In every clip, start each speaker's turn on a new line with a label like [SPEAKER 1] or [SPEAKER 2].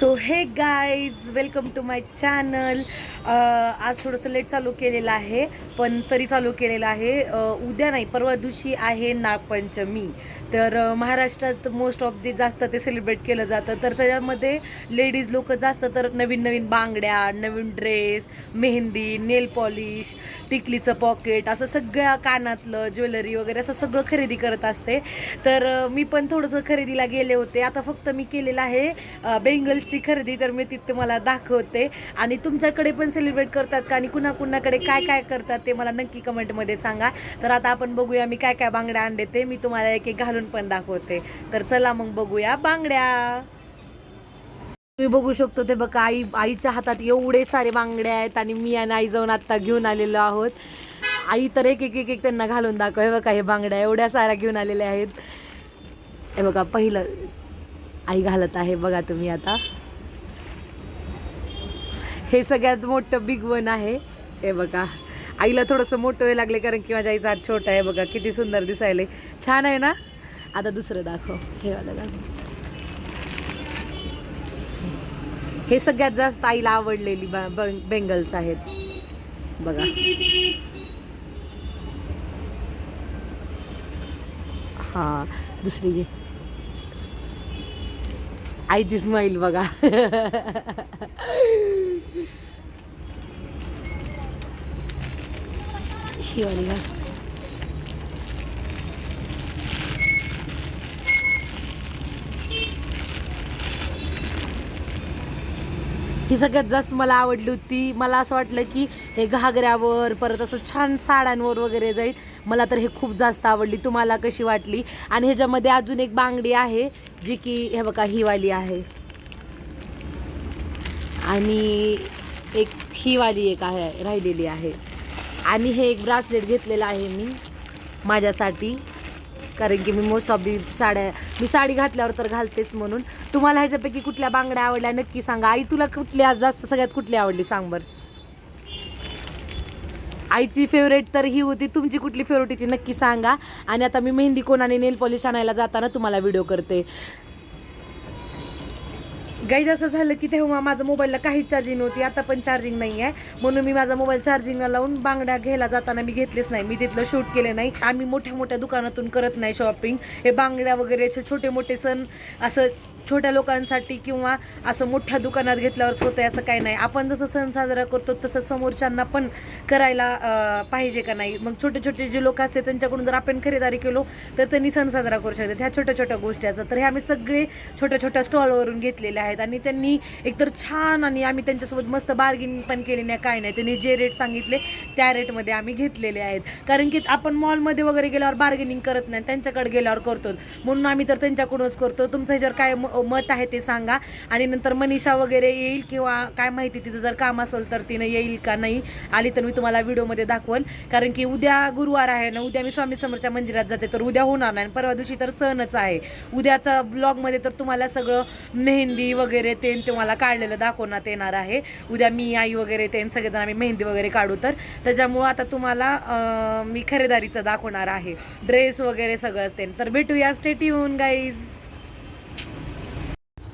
[SPEAKER 1] So hey guys welcome to my channel आज थोडंसं late चालू केलेलं आहे पण तरी चालू केलेलं आहे. Uh, उद्या नाही परवा दिवशी आहे नागपंचमी. तर महाराष्ट्रात मोस्ट ऑफ दी जास्त ते सेलिब्रेट केलं जातं. तर त्याच्यामध्ये लेडीज लोक जास्त तर नवीन नवीन बांगड्या नवीन ड्रेस मेहंदी नेल पॉलिश टिकलीचं पॉकेट असं सगळ्या कानातलं ज्वेलरी वगैरे असं सगळं खरेदी करत असते. तर मी पण थोडंसं खरेदीला गेले होते. आता फक्त मी केलेलं आहे बेंगल्सची खरेदी तर मी तिथे मला दाखवते. आणि तुमच्याकडे पण सेलिब्रेट करतात का? आणि कुणा कुणाकडे काय काय करतात ते मला नक्की कमेंटमध्ये सांगा. तर आता आपण बघूया मी काय काय बांगड्या आणले ते. मी तुम्हाला एक एक घालून पण दाखवते. तर चला मग बघूया बांगड्या. तुम्ही बघू शकतो ते बघा आई आईच्या हातात एवढे सारे बांगड्या आहेत आणि मी आणि आई जाऊन आत्ता घेऊन आलेलो आहोत. आई तर एक एक एक एक त्यांना घालून दाखव. हे बघा हे बांगड्या एवढ्या साऱ्या घेऊन आलेल्या आहेत. हे बघा पहिलं आई घालत आहे बघा तुम्ही आता. हे सगळ्यात मोठं बिग वन आहे. हे बघा. आईला थोडंसं मोठं व्हायला लागले कारण की माझ्या आईचा हात छोटा आहे बघा. किती सुंदर दिसायले छान आहे ना? आता दुसरं दाखव. हे वाला दाखव. हे सगळ्यात जास्त आईला आवडलेली बा- बेंगल्स आहेत. बघा. हा दुसरी घे. आईची स्माईल बघा. शिवानी ही सगळ्यात जास्त मला आवडली होती. मला असं वाटलं की हे घागऱ्यावर परत असं छान साड्यांवर वगैरे जाईल. मला तर हे खूप जास्त आवडली. तुम्हाला कशी वाटली? आणि ह्याच्यामध्ये अजून एक बांगडी आहे जी की हे बघा ही वाली आहे. आणि एक ही वाली एक आहे राहिलेली आहे. आणि हे एक ब्रासलेट घेतलेलं आहे मी माझ्यासाठी. कारण की मी मोस्ट ऑफ दी साड्या मी साडी घातल्यावर तर घालतेच म्हणून. तुम्हाला ह्याच्यापैकी कुठल्या बांगड्या आवडल्या? नक्की सांगा. आई तुला कुठल्या जास्त सगळ्यात कुठली आवडली? सांग बरं. आईची फेवरेट तर ही होती. तुमची कुठली फेवरेट होती? नक्की सांगा. आणि आता मी मेहंदी कोण आणि नेल पॉलिश आणायला जाताना तुम्हाला व्हिडिओ करते. गाईज असं झालं की तेव्हा माझं मोबाईलला काहीच चार्जिंग नव्हती. आता पण चार्जिंग नाही आहे म्हणून मी माझा मोबाईल चार्जिंगला लावून बांगड्या घ्यायला जाताना मी घेतलेच नाही. मी तिथलं शूट केले नाही. आम्ही मोठ्या मोठ्या दुकानातून करत नाही शॉपिंग हे बांगड्या वगैरे छोटे मोठे सण असं छोट्या लोकांसाठी किंवा असं मोठ्या दुकानात घेतल्यावरच होतं असं काही नाही. आपण जसं सण साजरा करतो तसं समोरच्यांना पण करायला पाहिजे का नाही? मग छोटे छोटे जे लोक असते त्यांच्याकडून जर आपण खरेदारी केलो तर त्यांनी सण साजरा करू शकतात. ह्या छोट्या छोट्या गोष्टी असतात. तर हे आम्ही सगळे छोट्या छोट्या स्टॉलवरून घेतलेले आहेत. आणि त्यांनी एकतर छान आणि आम्ही त्यांच्यासोबत मस्त बार्गेनिंग पण केली नाही काय नाही. त्यांनी जे रेट सांगितले त्या रेटमध्ये आम्ही घेतलेले आहेत. कारण की आपण मॉलमध्ये वगैरे गेल्यावर बार्गेनिंग करत नाही. त्यांच्याकडे गेल्यावर करतो. म्हणून आम्ही तर त्यांच्याकडूनच करतो. तुमचं ह्याच्यावर काय म- मत आहे ते सांगा. आणि नंतर मनीषा वगैरे येईल किंवा काय माहिती तिचं जर काम असेल तर तिनं येईल का नाही आली तर मी तुम्हाला व्हिडिओमध्ये दाखवल. कारण की उद्या गुरुवार आहे ना उद्या मी स्वामी समोरच्या मंदिरात जाते तर उद्या होणार नाही. परवा दिवशी तर सणच आहे. उद्याचा ब्लॉगमध्ये तर तुम्हाला सगळं मेहंदी वगैरे ते तुम्हाला काढलेलं दाखवण्यात येणार आहे. उद्या मी आई वगैरे ते सगळेजण आम्ही मेहंदी वगैरे काढू तर. त्याच्यामुळं आता तुम्हाला मी खरेदारीचं दाखवणार आहे. ड्रेस वगैरे सगळं असते. तर भेटूया. स्टेट येऊन गाईज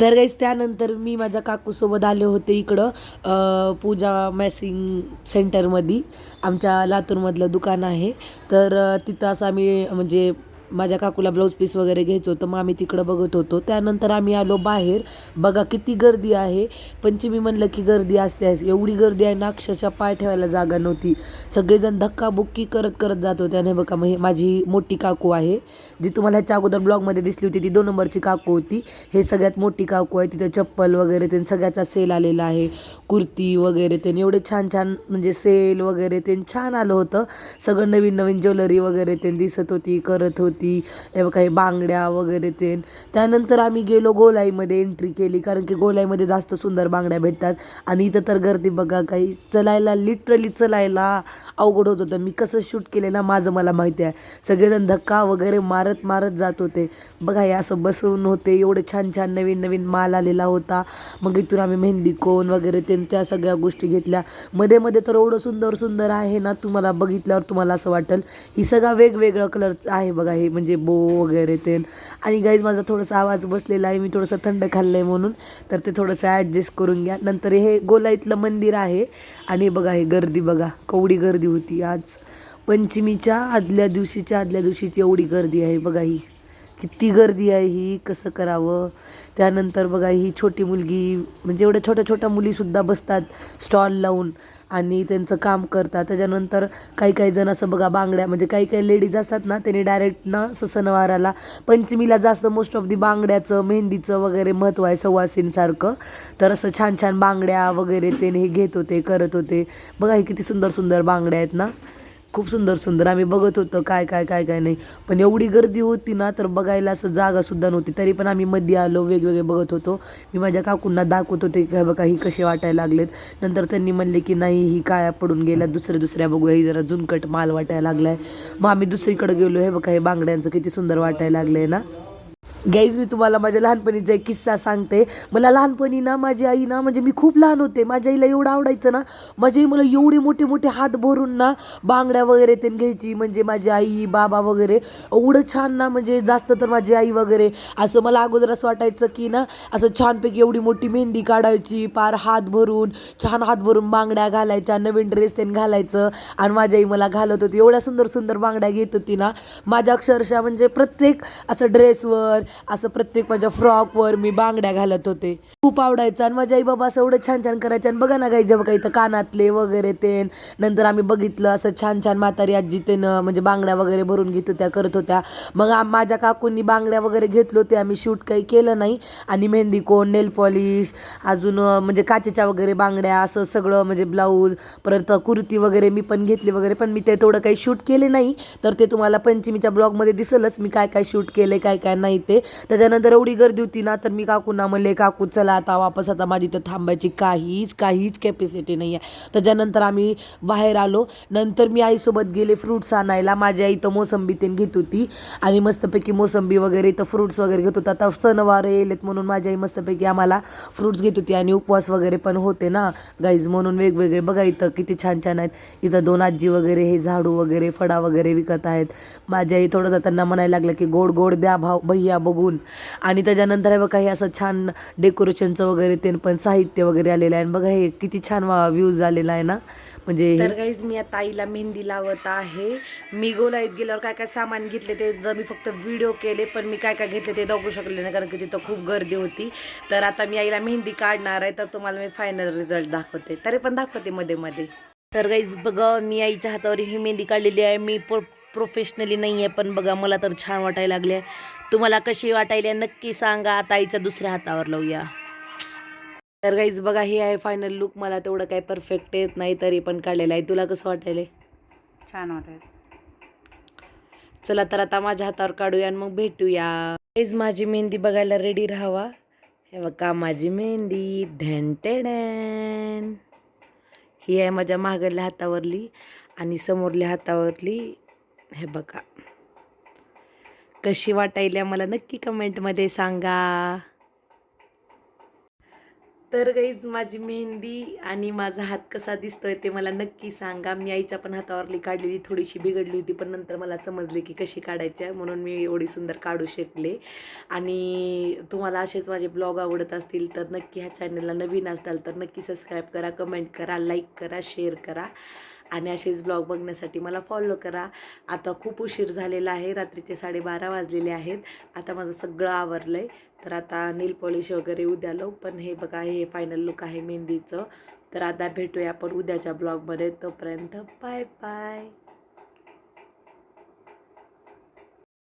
[SPEAKER 1] तर गाईस त्यानंतर मी माझ्या काकूसोबत आले होते इकडं पूजा मॅसिंग सेंटरमध्ये आमच्या लातूरमधलं दुकान आहे. तर तिथं असं आम्ही म्हणजे माझ्या काकूला ब्लाऊज पीस वगैरे घ्यायचं होतं मग आम्ही तिकडं बघत होतो. त्यानंतर आम्ही आलो बाहेर. बघा किती गर्दी आहे. पंचमी म्हणलं की गर्दी असते एवढी गर्दी आहे ना अक्षरशः पाय ठेवायला जागा नव्हती. सगळेजण धक्काबुक्की करत करत जात होते. आणि बघा मग हे माझी मोठी काकू आहे जी तुम्हाला ह्याच्या अगोदर ब्लॉगमध्ये दिसली होती ती दोन नंबरची काकू होती. हे सगळ्यात मोठी काकू आहे. तिथं चप्पल वगैरे ते सगळ्याचा सेल आलेला आहे. कुर्ती वगैरे त्यांनी एवढे छान छान म्हणजे सेल वगैरे त्यांनी छान आलं होतं. सगळं नवीन नवीन ज्वेलरी वगैरे ते दिसत होती करत होती. हे काही बांगड्या वगैरे ते. त्यानंतर आम्ही गेलो गोलाईमध्ये एंट्री केली कारण की गोलाईमध्ये जास्त सुंदर बांगड्या भेटतात. आणि इथं तर गर्दी बघा काही चलायला लिटरली चलायला अवघड होत होतं. मी कसं शूट केलेलं माझं मला माहिती आहे. सगळेजण धक्का वगैरे मारत मारत जात होते. बघा हे असं बसवून होते. एवढे छान छान नवीन नवीन माल आलेला होता. मग इथून आम्ही मेहंदी कोण वगैरे ते त्या सगळ्या गोष्टी घेतल्या. मध्ये मध्ये तर एवढं सुंदर सुंदर आहे ना तुम्हाला बघितल्यावर तुम्हाला असं वाटेल. ही सगळा वेगवेगळं कलर आहे बघा हे म्हणजे बो वगैरे ते. आणि गाईज माझा थोडासा आवाज बसलेला आहे. मी थोडंसं थंड खाल्लं आहे म्हणून. तर ते थोडंसं ॲडजस्ट करून घ्या. नंतर हे गोलाईतलं मंदिर आहे. आणि बघा हे गर्दी बघा. कवडी गर्दी होती आज. पंचमीच्या आदल्या दिवशीच्या आदल्या दिवशीची एवढी गर्दी आहे बघा ही. किती गर्दी आहे ही कसं करावं? त्यानंतर बघा ही छोटी मुलगी म्हणजे एवढ्या छोट्या छोट्या मुलीसुद्धा बसतात स्टॉल लावून आणि त्यांचं काम करतात. त्याच्यानंतर काही काही जण असं बघा बांगड्या म्हणजे काही काही लेडीज असतात ना त्यांनी डायरेक्ट ना असं सणवाराला पंचमीला जास्त मोस्ट ऑफ दी बांगड्याचं मेहंदीचं वगैरे महत्त्व आहे सवासींसारखं तर असं छान छान बांगड्या वगैरे ते हे घेत होते करत होते. बघा हे किती सुंदर सुंदर बांगड्या आहेत ना? खूप सुंदर सुंदर. आम्ही बघत होतो काय काय काय काय नाही. पण एवढी गर्दी होती ना तर बघायला असं जागासुद्धा नव्हती. तरी पण आम्ही मध्ये आलो वेगवेगळे बघत होतो. मी माझ्या काकूंना दाखवत होते की बघा ही कसे वाटायला लागलेत. नंतर त्यांनी म्हणले की नाही ही काळ्या पडून गेल्या दुसऱ्या दुसऱ्या बघूया. ही जरा झुनकट माल वाटायला आहे मग आम्ही दुसरीकडे गेलो. हे बघा हे बांगड्यांचं किती सुंदर वाटायला आहे ना. गाईज मी तुम्हाला माझ्या लहानपणीचा एक किस्सा सांगते. मला लहानपणी ना माझी आई ना म्हणजे मी खूप लहान होते. माझ्या आईला एवढं आवडायचं ना माझी आई मला एवढे मोठे मोठे हात भरून ना बांगड्या वगैरे ते घ्यायची. म्हणजे माझी आई बाबा वगैरे एवढं छान ना म्हणजे जास्त तर माझी आई वगैरे. असं मला अगोदर असं वाटायचं की ना असं छानपैकी एवढी मोठी मेहंदी काढायची पार हात भरून छान हात भरून बांगड्या घालायच्या नवीन ड्रेस त्यांनी घालायचं. आणि माझी आई मला घालत होती. एवढ्या सुंदर सुंदर बांगड्या घेत होती ना. माझ्या अक्षरशः म्हणजे प्रत्येक असं ड्रेसवर असं प्रत्येक माझ्या फ्रॉकवर मी बांगड्या घालत होते. खूप आवडायचं आणि माझ्या आई बाबा असं एवढं छान छान करायचं आणि बघा ना काही जेव्हा काही इथं कानातले वगैरे ते नंतर आम्ही बघितलं असं छान छान म्हातारी आजी ते म्हणजे बांगड्या वगैरे भरून घेत होत्या करत होत्या. मग माझ्या काकूंनी बांगड्या वगैरे घेतलो होते आम्ही शूट काही केलं नाही. आणि मेहंदी कोण नेल पॉलिश अजून म्हणजे काचेच्या वगैरे बांगड्या असं सगळं म्हणजे ब्लाऊज परत कुर्ती वगैरे मी पण घेतली वगैरे पण मी ते तेवढं काही शूट केले नाही. तर ते तुम्हाला पंचमीच्या ब्लॉगमध्ये दिसलंच मी काय काय शूट केले काय काय नाही ते. त्याच्यानंतर एवढी गर्दी होती ना तर मी काकूंना म्हणले काकू चला आता वापस आता माझी तर थांबायची काहीच काहीच कॅपॅसिटी नाही आहे त्याच्यानंतर आम्ही बाहेर आलो. नंतर मी आईसोबत गेले फ्रूट्स आणायला. माझी आई तर मोसंबी ते घेत होती. आणि मस्तपैकी मोसंबी वगैरे इथं फ्रूट्स वगैरे घेत होता. आता सणवार येलेत म्हणून माझी आई मस्तपैकी आम्हाला फ्रूट्स घेत होती. आणि उपवास वगैरे पण होते ना गाईज म्हणून वेगवेगळे बघा इथं किती छान छान आहेत. इथं दोन आजी वगैरे हे झाडू वगैरे फडा वगैरे विकत आहेत. माझी आई थोडंसं त्यांना म्हणायला लागलं की गोड गोड द्या भाव भैया बघून. आणि त्याच्यानंतर बघा हे असं छान डेकोरेशनचं वगैरे ते पण साहित्य वगैरे आलेलं आहे. आणि बघा हे किती छान व्ह्यूज आलेला आहे ना. म्हणजे तर गाईज मी आता आईला मेहंदी लावत आहे. मी गोलाईत गेल्यावर काय काय सामान घेतले ते जर मी फक्त व्हिडिओ केले पण मी काय काय घेतले ते दाखवू शकले नाही कारण की तिथं खूप गर्दी होती. तर आता मी आईला मेहंदी काढणार आहे तर तुम्हाला मी फायनल रिझल्ट दाखवते. तरी पण दाखवते मध्ये मध्ये. तर गाईज बघा मी आईच्या हातावर ही मेहंदी काढलेली आहे. मी प्रो प्रोफेशनली नाही आहे पण बघा मला तर छान वाटायला लागले तुम्हाला कशी वाटायला नक्की सांगा. आता आईच्या दुसऱ्या हातावर लावूया. तर गाईज बघा हे आहे फायनल लुक मला तेवढं काही परफेक्ट येत नाही तरी पण काढलेलं आहे. तुला कसं वाटायलंय?
[SPEAKER 2] छान वाटेल
[SPEAKER 1] चला तर आता माझ्या हातावर काढूया आणि मग भेटूया. गाईज माझी मेहंदी बघायला रेडी राहावा. हे बघा माझी मेहंदी. ढॅन ही आहे माझ्या मागल्या हातावरली आणि समोरल्या हातावरली. हे बघा. कशी वाटायल्या मला नक्की कमेंटमध्ये सांगा. तर गाईज माझी मेहंदी आणि माझा हात कसा दिसतोय ते मला नक्की सांगा. मी आईच्या पण हातावरली काढलेली थोडीशी बिघडली होती पण नंतर मला समजले की कशी काढायची आहे म्हणून मी एवढी सुंदर काढू शकले. आणि तुम्हाला असेच माझे ब्लॉग आवडत असतील तर नक्की ह्या चॅनलला नवीन असताल तर नक्की सबस्क्राईब करा कमेंट करा लाईक करा शेअर करा. आणि असेच ब्लॉग बघण्यासाठी मला फॉलो करा. आता खूप उशीर झालेला आहे रात्रीचे साडेबारा वाजलेले आहेत. आता माझं सगळं आवरलं आहे तर आता नील पॉलिश वगैरे उद्या लावू. पण हे बघा हे फायनल लुक आहे मेहंदीचं. तर आता भेटूया आपण उद्याच्या ब्लॉगमध्ये तोपर्यंत बाय बाय